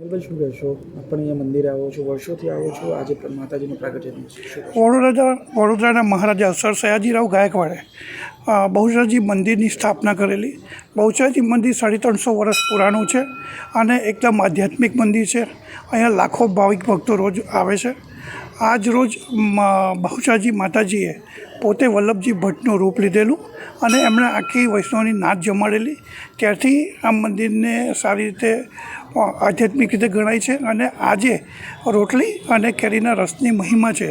ભાઈ શું કહેશો? આપણે અહીંયા મંદિરે આવો છો, વર્ષોથી આવો છો, આજે પણ માતાજીનું પ્રાગટ્ય વડોદરા, વડોદરાના મહારાજા સર સયાજીરાવ ગાયકવાડે બહુચરાજી મંદિરની સ્થાપના કરેલી. બહુચરાજી મંદિર સાડી ત્રણસો વર્ષ પુરાણું છે અને એકદમ આધ્યાત્મિક મંદિર છે. અહીંયા લાખો ભાવિક ભક્તો રોજ આવે છે. આજ રોજ બહુચરાજી માતાજીએ પોતે વલ્લભજી ભટ્ટનું રૂપ લીધેલું અને એમણે આખી વૈષ્ણવની નાચ જમાડેલી. ત્યારથી આ મંદિરને સારી રીતે આધ્યાત્મિક રીતે ગણાય છે અને આજે રોટલી અને કેરીના રસની મહિમા છે.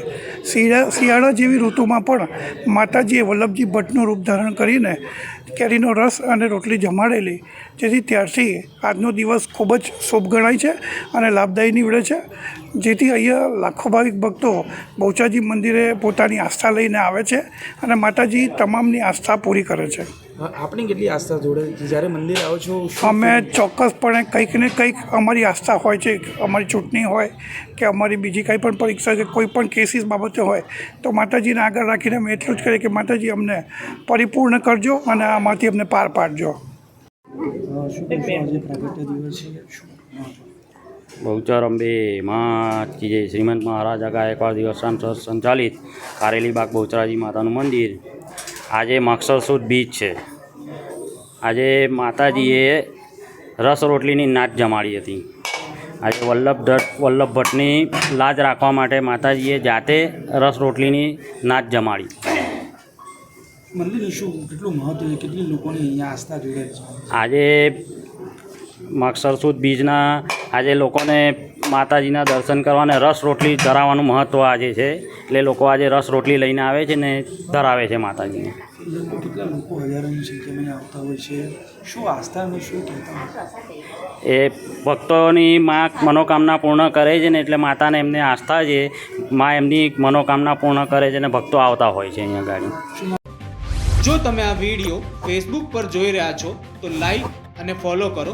શિયાળા શિયાળા જેવી ઋતુમાં પણ માતાજીએ વલ્લભજી ભટ્ટનું રૂપ ધારણ કરીને કેરીનો રસ અને રોટલી જમાડેલી, જેથી ત્યારથી આજનો દિવસ ખૂબ જ શુભ ગણાય છે અને લાભદાયી નીવડે છે. જેથી અહીંયા લાખો ભાવિક ભક્તો બહુચાજી મંદિરે પોતાની આસ્થા લઈને આવે છે અને માતાજી તમામની આસ્થા પૂરી કરે છે. આપણી કેટલી આસ્થા જોડે? જ્યારે મંદિર આવો છો અમે ચોક્કસપણે કંઈક ને કંઈક અમારી આસ્થા હોય છે અમારી ચૂંટણી હોય કે અમારી બીજી કંઈ પણ પરીક્ષા કે કોઈ પણ કેસીસ બાબતે હોય તો માતાજીને આગળ રાખીને અમે એટલું જ કરીએ કે માતાજી અમને પરિપૂર્ણ કરજો અને આમાંથી અમને પાર પાડજો. બહુચર અંબે માં શ્રીમંત મહારાજા ગાયકવાડ દિવસ સંચાલિત કારેલીબાગ બહુચરાજી માતાનું મંદિર. આજે મક્ષર બીચ છે. આજે માતાજીએ રસ રોટલીની નાચ જમાડી હતી. આજે વલ્લભ ભટ્ટ વલ્લભ ભટ્ટની લાજ રાખવા માટે માતાજીએ જાતે રસ રોટલીની નાચ જમાડી. મંદિરનું શું કેટલું મહત્વ કેટલી લોકોની અહીંયા આસ્થા જોડાયેલી છે? આજે મક્ષર સુદ બીજના આજે લોકોને માતાજીના દર્શન કરવા અને રસ રોટલી ધરાવવાનું મહત્ત્વ આજે છે. એટલે લોકો આજે રસ રોટલી લઈને આવે છે ને ધરાવે છે માતાજીને. લોકો કેટલા લોકો હજારોની સંખ્યામાં અહીંયા આવતા હોય છે? શું શું એ ભક્તોની માં મનોકામના પૂર્ણ કરે છે ને એટલે માતાને એમને આસ્થા છે. માં એમની મનોકામના પૂર્ણ કરે છે ને ભક્તો આવતા હોય છે અહીંયા ગાડી. જો તમે આ વીડિયો ફેસબુક પર જોઈ રહ્યા છો તો લાઈક અને ફોલો કરો.